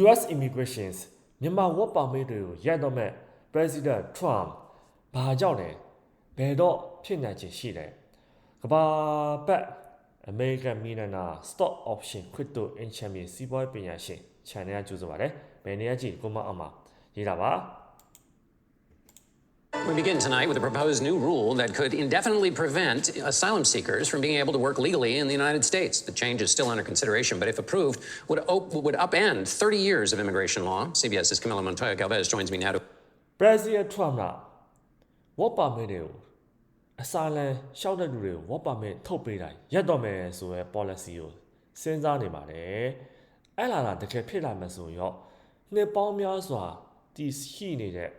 US immigrations မြန်မာ work permit တွေကိုရပ်တော့မဲ့ President Trump ဘာကြောင့်လဲဘယ်တော့ဖြစ်နိုင်ချင်ရှိလဲကဘာပတ် American Millionaire Stock Option Crypto in Champion စီးပွားရေးပညာရှင် channel ကကြိုးစားပါတယ်ဘယ်နေရာကြည့်ကိုမအောင်မှာရေးတာပါ We begin tonight with a proposed new rule that could indefinitely prevent asylum seekers from being able to work legally in the United States. The change is still under consideration, but if approved, would, op- would upend 30 years of immigration law. CBS's Camila Montoya Galvez joins me now to President Trump က work permit တွေကိုအစာလန်ရှောက်တဲ့လူတွေကို work permit ထုတ်ပေးတာရပ်တော့မယ်ဆိုရဲ policy ကိုစဉ်းစားနေပါတယ်။အဲ့လာလာတကယ်ဖြစ်လာမှဆိုရောနှစ်ပေါင်းများစွာတည်ရှိနေတဲ့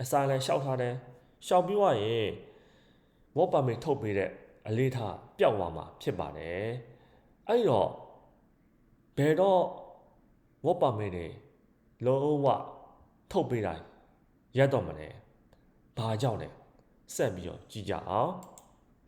အစာလန်ရှောက်ထားတဲ့ရှောက်ပြီးွားရင် work permit ထုတ်ပေးတဲ့အလေးထားပျောက်သွားမှာဖြစ်ပါတယ်။အဲ့တော့ဘယ်တော့ work permit တွေလုံးဝထုတ်ပေးတာရပ်တော့မလဲ။ဘာကြောင့်လဲဆက်ပြီးတော့ကြည့်ကြအောင်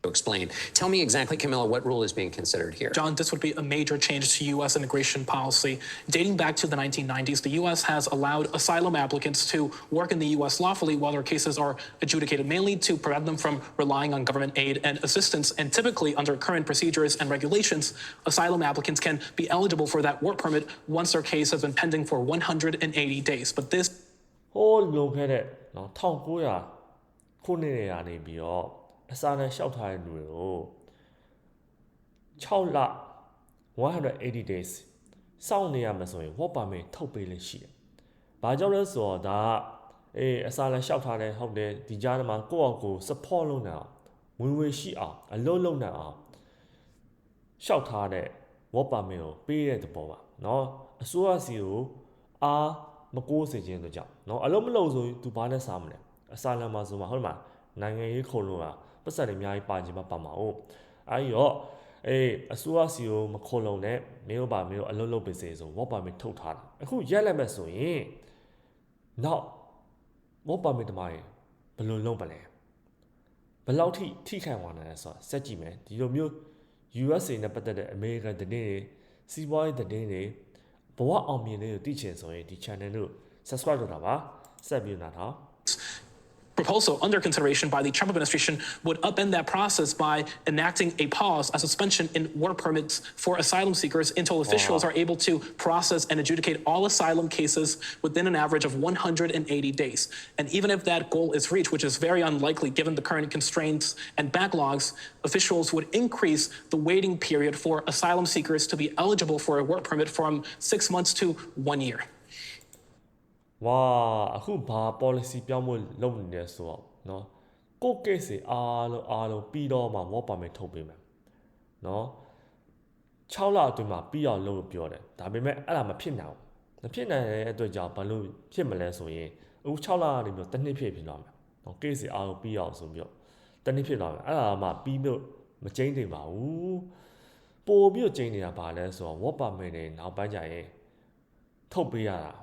explain. Tell me exactly, Camilla, what rule is being considered here. John, this would be a major change to U.S. immigration policy. Dating back to the 1990s, the U.S. has allowed asylum applicants to work in the U.S. lawfully while their cases are adjudicated, mainly to prevent them from relying on government aid and assistance. And typically, under current procedures and regulations, asylum applicants can be eligible for that work permit once their case has been pending for 180 days. But this ဟိုးလုံခဲ့တဲ့နော်1900ခုနှစ်တွေကနေပြီးတော့ အစာနဲ့ရှောက်ထားတဲ့လူတွေကို6လ180 days စောင့်နေရမှာဆိုရင် work permit ထုတ်ပေးလို့ရှိတယ်။ဘာကြောင့်လဲဆိုတော့ဒါကအေးအစာလည်းရှောက်ထားတယ်ဟုတ်တယ်ဒီကြားထဲမှာကိုယ့်အကို support လုပ်နေအောင်ဝင်ဝင်ရှိအောင်အလုပ်လုပ်နေအောင်ရှောက်ထားတဲ့ work permit ကိုပေးတဲ့သဘောပါเนาะအစိုးရစီကိုအားမကိုးစေခြင်းတို့ကြောင့်เนาะအလုံးမလုံးဆိုရင်သူဘာနဲ့စားမလဲအစာလမ်းမှာဆိုမှဟုတ်တယ်မလားနိုင်ငံရေးခုံလို့က ပတ်စံတွေအများကြီးပါခြင်းမပါမှာဟုတ်အဲဒီတော့အေးအစိုးရစီကိုမခုံလုံးနဲ့မင်းတို့ပါမင်းတို့အလုံးလုံးပေးစေဆို work permit ထုတ်ထားတာအခုရက်လက်မဲ့ဆိုရင်နောက် work permit တမိုင်းဘယ်လိုလုပ်မလဲဘယ်လောက်ထိထိခိုင်သွားနိုင်လဲဆိုတာစက်ကြည့်မယ်ဒီလိုမျိုး USA နဲ့ပတ်သက်တဲ့ American သတင်းတွေစီးပွားရေးသတင်းတွေဘဝအောင်မြင်လေးကိုသိချင်ဆိုရင်ဒီ channel ကို subscribe လုပ်တာပါဆက်ပြီးနားထောင် proposal under consideration by the Trump administration would upend that process by enacting a pause, a suspension in work permits for asylum seekers until officials are able to process and adjudicate all asylum cases within an average of 180 days. And even if that goal is reached, which is very unlikely given the current constraints and backlogs, officials would increase the waiting period for asylum seekers to be eligible for a work permit from six months to one year. ဝါအခုဘာ policy ပြောင်းဖို့လုပ်နေလဲဆိုတော့နော်ကို case တွေအားလုံးအားလုံးပြီးတော့မှ work permit ထုတ်ပေးမယ်နော်6လအတွင်းမှာပြီးအောင်လုပ်လို့ပြောတယ်ဒါပေမဲ့အဲ့ဒါမဖြစ်နိုင်ဘူးမဖြစ်နိုင်တဲ့အတွက်ကြောင့်ဘာလို့ဖြစ်မလဲဆိုရင်အခု6လကနေပြီးတနှစ်ဖြစ်ဖြစ်သွားမယ်နော် case တွေအားလုံးပြီးအောင်ဆိုပြီးတော့တနှစ်ဖြစ်သွားမယ်အဲ့ဒါမှပြီးလို့မကျိန်းတင်ပါဘူးပို့ပြီးကျိန်းနေတာဘာလဲဆိုတော့ work permit တွေနောက်ပိုင်းကျရင်ထုတ်ပေးရတာ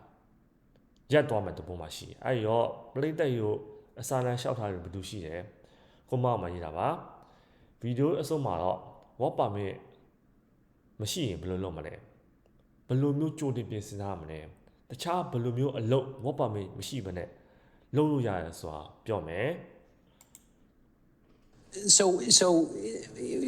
ရက်သွားမယ်တပုံမှာရှိတယ်အဲ့ရောပလိတက်ရိုအစာလန်လျှောက်ထားတယ်ဘယ်သူရှိတယ်ကိုမောက်မှာရေးတာပါဗီဒီယိုအစုံမှာတော့ work permit မရှိရင်ဘယ်လိုလုပ်မလဲဘယ်လိုမျိုးကြိုတင်ပြင်ဆင်ထားမလဲတခြားဘယ်လိုမျိုးအလုပ် work permit မရှိဘဲနဲ့လုပ်လို့ရတယ်ဆိုတာပြောမယ် So, so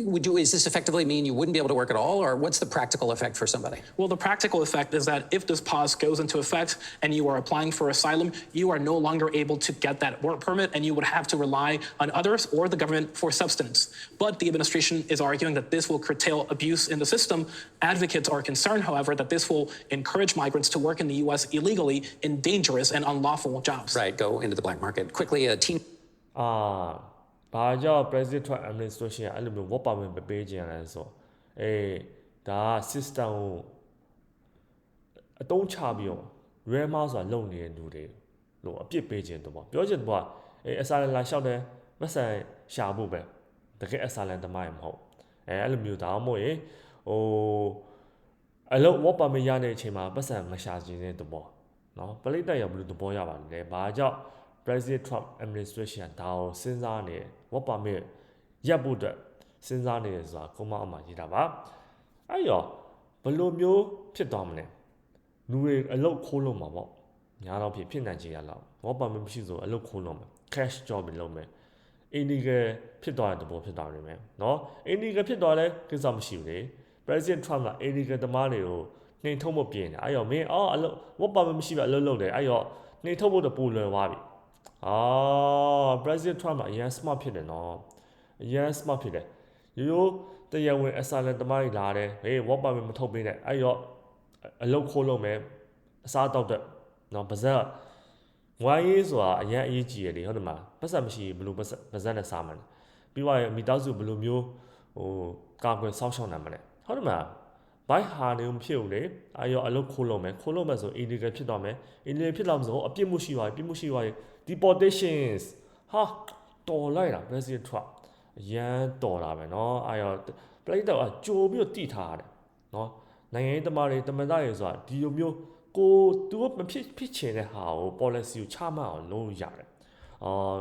would you, is this effectively mean you wouldn't be able to work at all, or what's the practical effect for somebody? Well, the practical effect is that if this pause goes into effect and you are applying for asylum, you are no longer able to get that work permit and you would have to rely on others or the government for substance. But the administration is arguing that this will curtail abuse in the system. Advocates are concerned, however, that this will encourage migrants to work in the U.S. illegally in dangerous and unlawful jobs. Right, go into the black market. Quickly, a teen အာ ဘာကြောင့် president Trump administration ကအဲ့လိုမျိုး work permit မပေးကြရလဲဆိုတော့အေးဒါက system ကိုအတုံးချပြီးတော့ rama ဆိုတာလုံနေတဲ့လူတွေလို့အပြစ်ပေးခြင်းတော့ပေါ့ပြောချင်တော့အေးအစာလန်လာလျှောက်တယ်မဆန်ရှာဖို့ပဲတကယ်အစာလန်တမိုင်းမဟုတ်အဲအဲ့လိုမျိုးဒါမှမဟုတ်ရင်ဟိုအလုပ် work permit ရတဲ့အချိန်မှာပတ်စံမရှာခြင်းတဲ့သဘောเนาะပလိတ်တက်ရဘယ်လိုသဘောရပါလဲဘာကြောင့် President Trump administration ဒါကိုစဉ်းစားနေ work permit ရပ်ဖို့အတွက်စဉ်းစားနေတယ်ဆိုတာကိုမအမှရေးတာပါအဲ့ရောဘယ်လိုမျိုးဖြစ်သွားမလဲ လူတွေအလုပ်ခိုးလို့မှာပေါ့ညာတော့ဖြစ်ဖြစ်နိုင်ချင်ရလောက် work permit မရှိဆိုအလုပ်ခိုးလို့မှာ cash job ပဲလုပ်မယ် illegal ဖြစ်သွားတဲ့သဘောဖြစ်သွားနေမယ်เนาะ illegal ဖြစ်သွားလဲကိစ္စမရှိဘူးလေ president trump က illegal သမားတွေကိုနှိမ်ထုတ်ဖို့ပြင်တယ်အဲ့ရောမင်းအော်အလုပ် work permit မရှိပဲအလုပ်လုပ်တယ်အဲ့ရောနှိမ်ထုတ်ဖို့တော့ပူလွယ်သွားပြီ အာ president trump ကအရင် smart ဖြစ်တယ်နော်အရင် smart ဖြစ်တယ်ရိုးရိုးတရားဝင် asylum သမားတွေလာတယ်ဟေး work permit မထုတ်ပေးနဲ့အဲ့ရောအလုပ်ခိုးလုပ်မယ်အစားတောက်တဲ့နော်ပါဇက်ငွားရေးဆိုတာအရင်အရေးကြီးရတယ်ဟုတ်တယ်မလားပတ်စံမရှိဘလို့ပတ်စံပါဇက်နဲ့စားမှန်းပြီးသွားရင်မိသားစုဘလို့မျိုးဟိုကာကွယ်စောင့်ရှောက်နိုင်မလဲဟုတ်တယ်မလားဘိုက်ဟာနေမဖြစ်ဘူးလေအဲ့ရောအလုပ်ခိုးလုပ်မယ်ခိုးလုပ်မယ်ဆို illegal ဖြစ်သွားမယ် illegal ဖြစ်တော့မဆိုအပြစ်မှုရှိသွားပြီပြစ်မှုရှိသွားရင် deportations ဟာတော်လိုက်တာ president Trump အရန်တော်တာပဲเนาะအဲ့ရောပလိတ်တော့ကြိုးပြီးတော့တိထားရတယ်เนาะနိုင်ငံရေးသမားတွေတမန်သားတွေဆိုတာဒီလိုမျိုးကိုသူကမဖြစ်ဖြစ်ချင်တဲ့ဟာကို policy ကိုချမှတ်အောင်လုပ်လို့ရတယ်အာ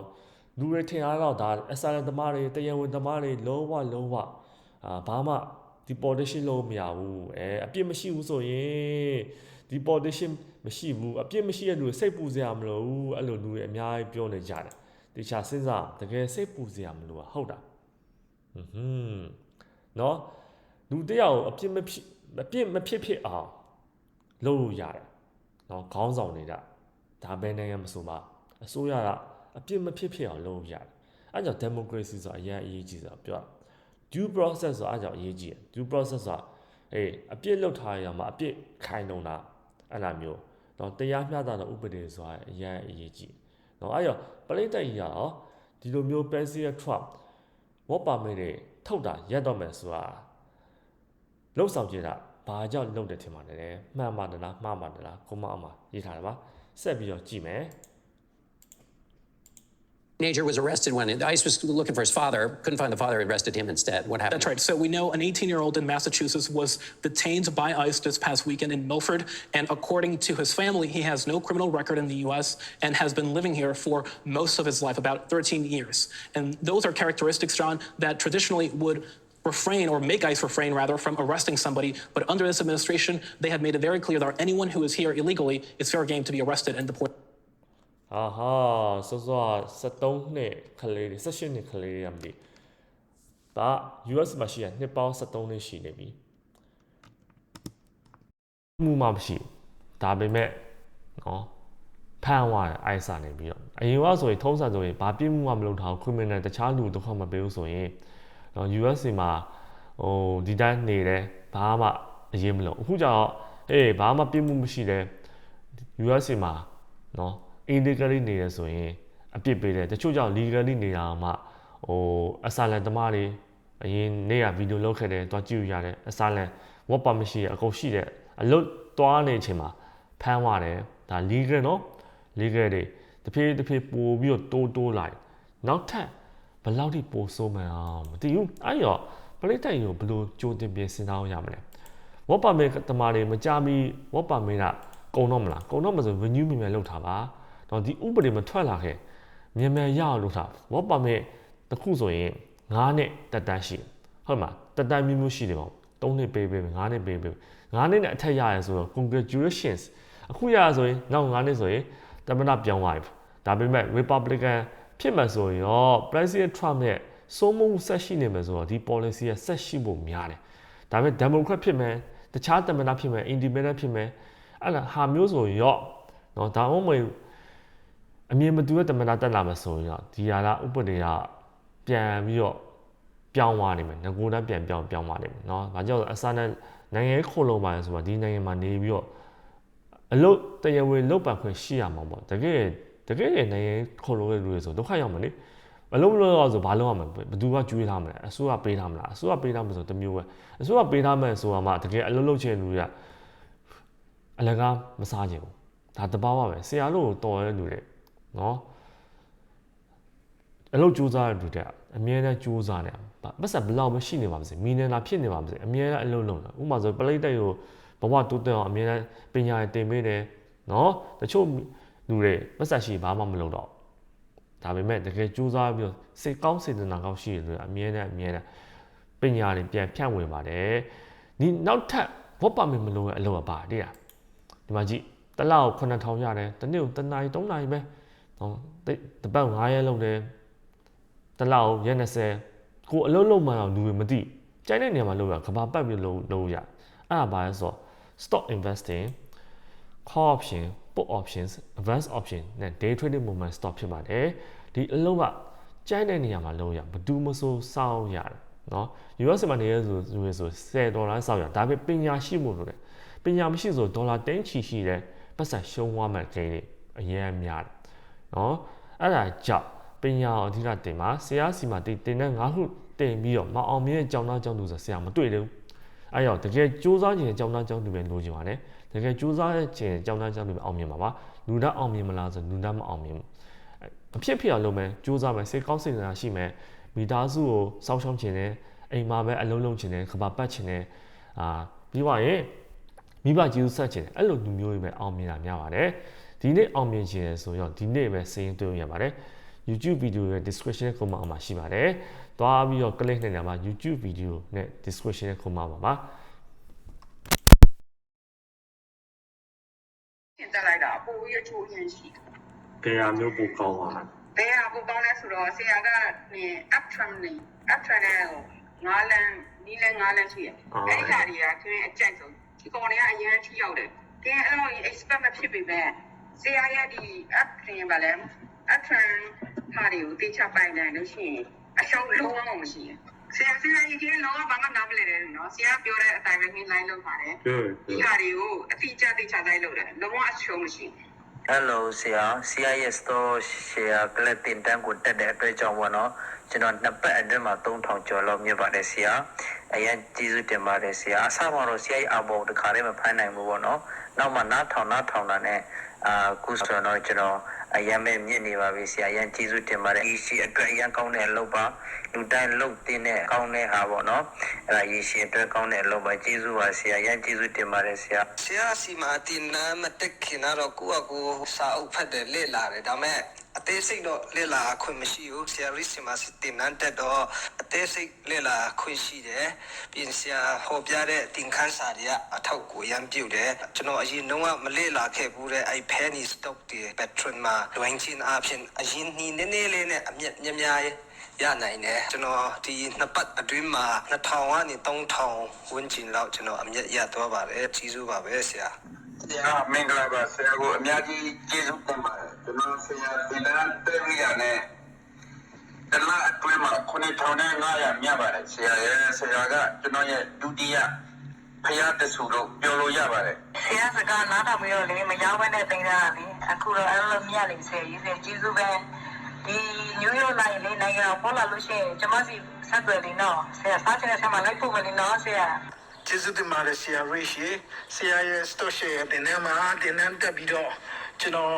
လူတွေထင်အားတော့ဒါ asylum သမားတွေတရားဝင်သမားတွေလုံးဝလုံးဝအာဘာမှ deportation လုပ်မရဘူးအဲအပြစ်မရှိဘူးဆိုရင် deportation မရှိဘူးအပြစ်မရှိတဲ့လူတွေစိတ်ပူစရာမလိုဘူးအဲ့လိုလူတွေအများကြီးပြောနေကြတယ်တခြားစဉ်းစားတကယ်စိတ်ပူစရာမလိုဘူးဟုတ်တာဟွန်းဟွန်းနော်လူတစ်ယောက်ကိုအပြစ်မဖြစ်အပြစ်မဖြစ်ဖြစ်အောင်လုပ်လို့ရတယ်နော်ခေါင်းဆောင်နေတာဒါပဲနိုင်ငံမဆိုပါအစိုးရကအပြစ်မဖြစ်ဖြစ်အောင်လုပ်လို့ရတယ်အဲ့ကြောင့် democracy ဆိုတာအရင်အရေးကြီးဆိုတာပြောတာ due process ဆိုတာအဲ့ကြောင့်အရေးကြီးတယ် due process ဆိုတာအေးအပြစ်လုပ်ထားရမှာအပြစ်ခိုင်လုံတာအဲ့လိုမျိုး တော့တရားမျှတတဲ့ဥပဒေဆိုတာအရင်အရေးကြီးတော့အဲ့ရောပလိတ်တိုက်ကြီးရောဒီလိုမျိုး President Trump work permit တွေထုတ်တာရက်တော့မယ်ဆိုတာလှုပ်ဆောင်ကြတာဘာကြောင့်လုပ်တယ်ထင်ပါတယ်လဲမှန်ပါတယ်လားမှားပါတယ်လားကိုမအောင်မှာရေးထားတယ်ပါဆက်ပြီးတော့ကြည့်မယ် Teenager was arrested when ICE was looking for his father, couldn't find the father, arrested him instead. What happened? That's right. So we know an 18 year old in Massachusetts was detained by ICE this past weekend in Milford. And according to his family, he has no criminal record in the U.S. and has been living here for most of his life, about 13 years. And those are characteristics, John, that traditionally would refrain or make ICE refrain rather from arresting somebody. But under this administration, they have made it very clear that anyone who is here illegally is fair game to be arrested and deported. အာဟာစောစော73နှစ်ခလေးတွေ18နှစ်ခလေးတွေရမသိဒါ US မှာရှိရနှစ်ပေါင်း73နှစ်ရှိနေပြီမှုမှမရှိဒါပေမဲ့နော်ဖမ်းသွားတယ်အိုက်စာနေပြီးတော့အရင်ကဆိုရင်ထုံးစံဆိုရင်ဘာပြစ်မှုမှမလုပ်ထားဘူး criminal တခြားလူတစ်ခါမပေးဘူးဆိုရင်နော် US မှာဟိုဒီတိုင်းနေတယ်ဘာမှအရေးမလို့အခုကျတော့အေးဘာမှပြစ်မှုမရှိတယ် US မှာနော် illegally နေရဆိုရင်အပြစ်ပေးတယ်တချို့ကြောင့် legally နေတာမှဟို asylum သမားတွေအရင်နေ့ကဗီဒီယိုလုပ်ခဲ့တယ်တွားကြည့်ရရတယ် asylum work permit ရှိရအကုန်ရှိတယ်အလုပ်တွားနေချိန်မှာဖမ်းသွားတယ်ဒါ legal နော် legal တွေတဖြည်းတဖြည်းပို့ပြီးတော့တိုးတိုးလိုက်နောက်ထပ်ဘယ်လောက်ထိပိုဆိုးမှန်းအောင်မသိဘူးအဲ့ရောပရိသတ်ကိုဘယ်လိုကြိုတင်ပြင်ဆင်ထားရမလဲ work permit တမားတွေမကြမီ work permit ကကုံတော့မလားကုံတော့မဆို renew မြန်မြန်လုပ်ထားပါ တော့ဒီဥပဒေမထွက်လာခဲ့မြန်မြန်ရအောင်လုပ်ထား work permit တစ်ခုဆိုရင်9နှစ်တက်တန်းရှိဟုတ်မှာတက်တန်းမျိုးမျိုးရှိတယ်ပေါ့3နှစ်ပေးပေး9နှစ်ပေးပေး9နှစ်နဲ့အထက်ရရဆိုတော့ congratulations အခုရဆိုရင်နောက်9နှစ်ဆိုရင်တမနာပြောင်းသွားပြီဒါပေမဲ့ Republican ဖြစ်မှဆိုရင်ရော President Trump ရဲ့စိုးမိုးဆက်ရှိနေမယ်ဆိုတော့ဒီ policy ကဆက်ရှိဖို့များတယ်ဒါပေမဲ့ Democrat ဖြစ်မယ်တခြားတမနာဖြစ်မယ် Independent ဖြစ်မယ်အဲ့ဒါဟာမျိုးဆိုရောเนาะဒါမှမဟုတ် အမြင်မတူတဲ့တမနာတက်လာမှာဆိုရင်တော့ဒီဟာကဥပဒေကပြန်ပြီးတော့ပြောင်းသွားနေမယ်ငကိုတန်းပြန်ပြောင်းပြောင်းသွားနေမယ်เนาะဒါကြောင့်အစားနဲ့နိုင်ငံရေးခိုးလုံးပါလဲဆိုတော့ဒီနိုင်ငံမှာနေပြီးတော့အလုတ်တရားဝင်လုတ်ပန်ခွင့်ရှိရမှာပေါ့တကယ်တကယ်နိုင်ငံခိုးလုံးတဲ့လူတွေဆိုဒုက္ခရောက်မှာလေမလုံးမလုံးတော့ဆိုဘာလုံးရမှာဘယ်သူကကျွေးထားမလဲအစိုးရပေးထားမလားအစိုးရပေးထားမှာဆိုတမျိုးပဲအစိုးရပေးထားမယ်ဆိုတော့မှတကယ်အလုတ်လုတ်ချင်လူတွေကအလကားမစားချင်ဘူးဒါတဘာဝပဲဆရာလို့တော်ရတဲ့လူတွေ နော်အလုပ်ကြိုးစားတဲ့လူတွေကအမြဲတမ်းကြိုးစားနေပတ်စံဘလောက်မရှိနေပါမစေမီနန်လာဖြစ်နေပါမစေအမြဲတမ်းအလုပ်လုပ်တာဥပမာဆိုပလိတ်တိုက်ကိုဘဝတိုးတက်အောင်အမြဲတမ်းပညာရတင်ပေးတယ်နော်တချို့လူတွေပတ်စံရှိဘာမှမလုပ်တော့ဒါပေမဲ့တကယ်ကြိုးစားပြီးတော့စိတ်ကောင်းစေတနာကောင်းရှိတယ်လို့အမြဲတမ်းအမြဲတမ်းပညာတွေပြန်ဖြန့်ဝေပါတယ်ဒီနောက်ထပ်ဘောပါမင်မလို့ရဲ့အလုပ်ကပါတည်းလားဒီဒီမှာကြည့်တစ်လောက်9000ရတယ်တစ်နေ့ကိုတစ်နာရီ3နာရီပဲ နော်တပတ်9ရက်လောက်တယ်တလောက်ရက်20ကိုအလုံးလုံးမှတော့လူတွေမသိကြိုင်တဲ့နေရာမှာလုပ်ရကဘာပတ်ပြီးလုပ်လုပ်ရအဲ့ဒါပါလဲဆိုတော့ stock investing call option put options advance option နဲ့ day trading movement stock ဖြစ်ပါတယ်ဒီအလုံးကကြိုင်တဲ့နေရာမှာလုပ်ရဘယ်သူမှစိုးစောင်းရတယ်နော် US မှာနေရဆိုဆိုဆို10ဒေါ်လာစောင်းရဒါပေမဲ့ပညာရှိမှုလို့တယ်ပညာမရှိဆိုဒေါ်လာ10ချီရှိတယ်ပတ်စံရှုံးသွားမှကိန်းလေးအများများတယ် နော်အဲ့ဒါကြောင့်ပညာအဓိကတင်ပါဆရာစီမှာတင်တဲ့၅ခုတင်ပြီးတော့မအောင်မြင်တဲ့ကျောင်းသားကျောင်းသူဆိုဆရာမတွေ့ဘူးအဲ့တော့တကယ်စူးစမ်းနေတဲ့ကျောင်းသားကျောင်းသူပဲလိုချင်ပါတယ်တကယ်စူးစမ်းနေတဲ့ကျောင်းသားကျောင်းသူပဲအောင်မြင်ပါပါလူသားအောင်မြင်မလားဆိုလူသားမအောင်မြင်ဘူးအဖြစ်ဖြစ်အောင်လုပ်မယ်စူးစမ်းမယ်စိတ်ကောင်းစိတ်ဆန္ဒရှိမယ်မိသားစုကိုစောင့်ရှောက်ခြင်းနဲ့အိမ်မှာပဲအလုံးလုံးခြင်းနဲ့ကဘာပတ်ခြင်းနဲ့အာပြီးပါရင်မိဘကျေးဇူးဆက်ခြင်းအဲ့လိုလူမျိုးတွေပဲအောင်မြင်တာများပါတယ် ဒီနေ့အောင်မြင်ခြင်းလဲဆိုတော့ဒီနေ့ပဲစရင်တွေ့ရပါတယ် YouTube video ရဲ့ description ခုမှာအမှာရှိပါတယ်။သွားပြီးတော့ click နဲ့ညမှာ YouTube video နဲ့ description ခုမှာပါပါ။တင်တက်လိုက်တာအပူရချိုးရင်ရှိတယ်ကြရာမျိုးပိုကောင်းပါလား။တရားပူကောင်းလဲဆိုတော့ဆရာကနေ up trend နေ up trend နဲ့ငါးလန်းနီးလဲငါးလန်းရှိတယ်။အဲဒီခါတွေကခင်းအကြိုက်ဆုံးဒီကောင်တွေကအရင်ထိရောက်တယ်။ကင်းအဲ့လို expect မဖြစ်ပေမဲ့ ဆရာရဲ့ဒီ up trend ပါလဲ up trend ဟာတွေကိုတေချပိုင်နိုင်လို့ရှိရင်အရှုံးလုံးဝမရှိဘူး။ဆရာဆရာကြီးကလုံးဝဘာမှနားမလည်တယ်နော်။ဆရာပြောတဲ့အတိုင်းပဲခင်း line လုပ်ပါတယ်။ဟုတ်ဒီဟာတွေကိုအတိအကျသိချတိုင်းလုပ်တယ်လုံးဝအရှုံးမရှိဘူး Hello ဆရာ CIS store share ကလပ်တင်တန်းကိုတက်တဲ့အတွက်ကြောင့်ပေါ့နော်ကျွန်တော်နှစ်ပတ်အတွင်းမှာ3000ကျော်လောက်မြတ်ပါတယ်ဆရာအရင်ကျေးဇူးတင်ပါတယ်ဆရာအစမှာတော့ CI အဘောတခါတည်းမဖမ်းနိုင်ဘူးပေါ့နော်နောက်မှနားထောင်နားထောင်တာနဲ့ အာခုဆိုတော့ကျွန်တော် အရင်ပဲမြင့်နေပါပြီဆရာအရင်ကျေးဇူးတင်ပါတယ်ဒီရှိအတွက်အရင်ကောင်းတဲ့အလုပ်ပါလူတိုင်းလုပ်တင်တဲ့ကောင်းတဲ့ဟာပေါ့နော်အဲ့ဒါရေရှည်အတွက်ကောင်းတဲ့အလုပ်ပါကျေးဇူးပါဆရာအရင်ကျေးဇူးတင်ပါတယ်ဆရာဆရာစီမာတင်နာမတက်ခင်တော့ကိုယ့်အကိုစာအုပ်ဖတ်တယ်လေ့လာတယ်ဒါပေမဲ့အသေးစိတ်တော့လေ့လာခွင့်မရှိဘူးဆရာရစ်စီမာတင်နန်းတက်တော့အသေးစိတ်လေ့လာခွင့်ရှိတယ်ပြင်ဆရာဟောပြတဲ့သင်ခန်းစာတွေကအထောက်ကိုရမ်းပြုတ်တယ်ကျွန်တော်အရင်တော့မလေ့လာခဲ့ဘူးတဲ့အဲ့ penny stock တွေ patron မှာလွင်ချင်းအဖြစ်အရင်နီးနည်းနည်းလေးနဲ့အမြက်များများရနိုင်တယ်ကျွန်တော်ဒီနှစ်ပတ်အတွင်းမှာ2000ကနေ3000ဝန်းကျင်လောက်ကျွန်တော်အမြက်ရသွားပါတယ်ကြီးစုပါပဲဆရာဆရာမင်္ဂလာပါဆရာကိုအများကြီးကျေးဇူးတင်ပါတယ်ကျွန်တော်ဆရာဒီလန်တေရီယာနဲ့တလားအတွင်းမှာ9500မြတ်ပါတယ်ဆရာရဲ့ဆရာကကျွန်တော်ရဲ့ဒုတိယ ဖယားတဆူလို့ပြောလို့ရပါတယ်ဆရာစကားနားထောင်ပြီးတော့လေမရောက်ဘဲနဲ့တင်တာလေအခုတော့အဲ့လိုမြတ်လေဆရာကြီးဆရာကျေးဇူးပဲဒီနယူးယောက်လိုက်လေနိုင်ငံပေါ်လာလို့ရှိရင်ကျမစီဆက်သွယ်နေတော့ဆရာစားချင်တဲ့ဆက်မှာလိုက်ဖို့မနေတော့ဆရာကျေးဇူးတင်ပါတယ်ဆရာရိရှိဆရာရဲ့ store share တင်နေမှာတင်နေတက်ပြီးတော့ကျွန်တော်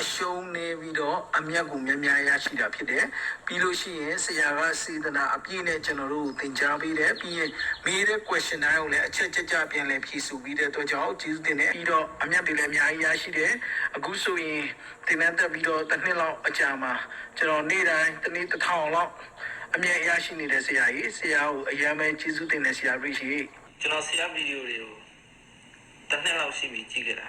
အရှုံးနေပြီးတော့အမျက်ကိုများများရရှိတာဖြစ်တယ်ပြီးလို့ရှိရင်ဆရာကစေတနာအပြည့်နဲ့ကျွန်တော်တို့ကိုသင်ကြားပေးတယ်ပြီးရင်မေးတဲ့ question တိုင်းကိုလည်းအချက်ချက်ကြပြန်လည်းဖြေဆိုပြီးတဲ့အတွက်ကြောင့်ကျေးဇူးတင်တယ်ပြီးတော့အမျက်တွေလည်းအများကြီးရရှိတယ်အခုဆိုရင်သင်တန်းတက်ပြီးတော့တစ်နှစ်လောက်အကြာမှာကျွန်တော်နေ့တိုင်းတစ်နေ့တစ်ထောင်လောက်အမျက်ရရှိနေတဲ့ဆရာကြီးဆရာကိုအရင်ပဲကျေးဇူးတင်တဲ့ဆရာရိရှိကျွန်တော်ဆရာဗီဒီယိုတွေကိုတစ်နှစ်လောက်ရှိပြီကြည့်ခဲ့တာ